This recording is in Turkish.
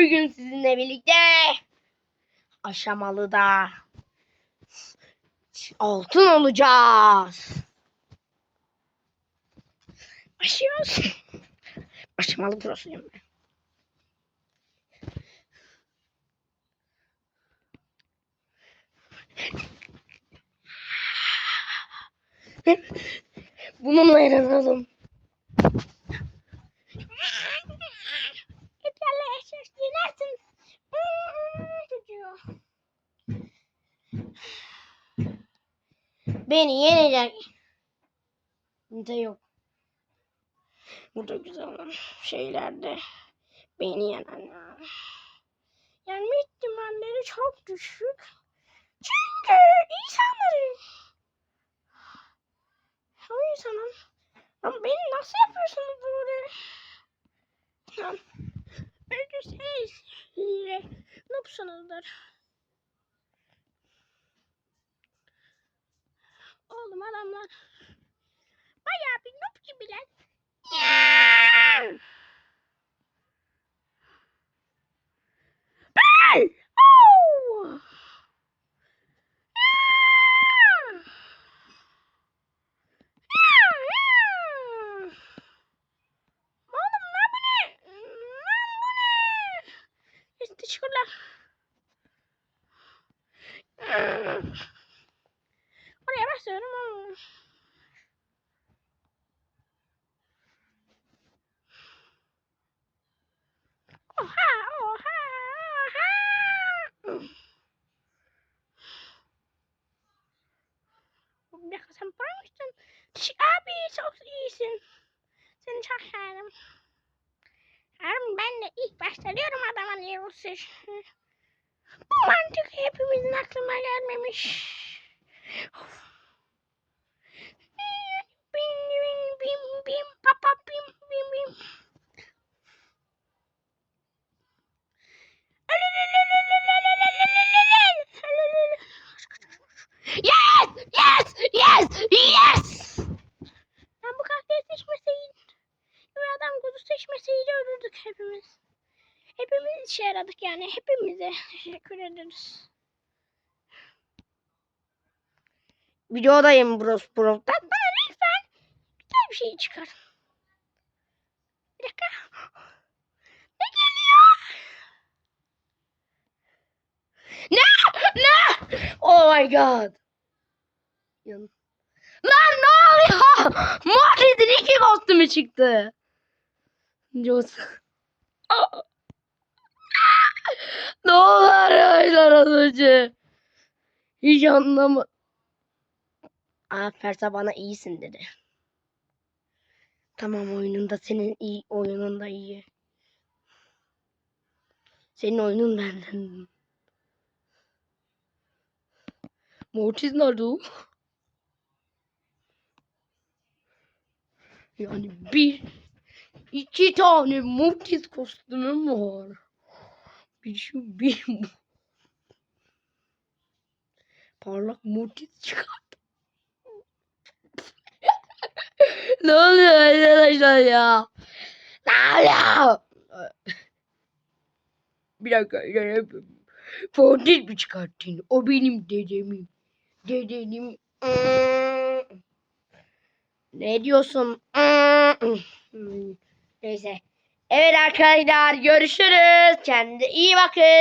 Bugün sizinle birlikte aşamalı da altın olacağız. Başlıyoruz. Aşamalı prosuyum ben. Bununla yaranalım. Beni yenecek. Burada yok. Burada güzel olan şeylerde beni yenenler. Yenme ihtimalleri çok düşük. Çünkü insanların o insanın ama beni nasıl yapıyorsunuz böyle? Siz hile noobsunuzdur. Oğlum adamlar bayağı bir noob gibiler. Ben! Oh! Oğlum ne bu ne? Lan bu ne? İşte teşekkürler. Basıyorum ama. Oha oha oha. Bir dakika sen buyurmuştun. Abi çok iyisin. Seni çok sevdim. Hem ben de ilk başta diyorum adama niye vursun. Bu mantık hepimizin aklına gelmemiş. Bim işe yaradık yani. Hepimize teşekkür ederiz. Videodayım Bros Bros'tan. Bana lütfen güzel bir şey çıkar. Bir dakika. Ne geliyor? Ne? Ne? Oh my god. Yan- Lan ne oluyor? Morris'in iki kostümü çıktı. Jos. Ne oldu arkadaşlar az önce? Hiç anlama. Aa Fersa bana iyisin dedi. Tamam oyununda senin iyi oyununda iyi. Senin oyunun benden. Mortis nerede o? Yani bir iki tane Mortis kostümüm var. Şu bir. Parlak Mortis çıkarttım. ne oluyor arkadaşlar ya? Ne oluyor? Bir dakika. ya, Mortis mi çıkarttın? O benim dedemin. Dedenim. Ne diyorsun? Neyse. Evet arkadaşlar görüşürüz. Kendinize iyi bakın.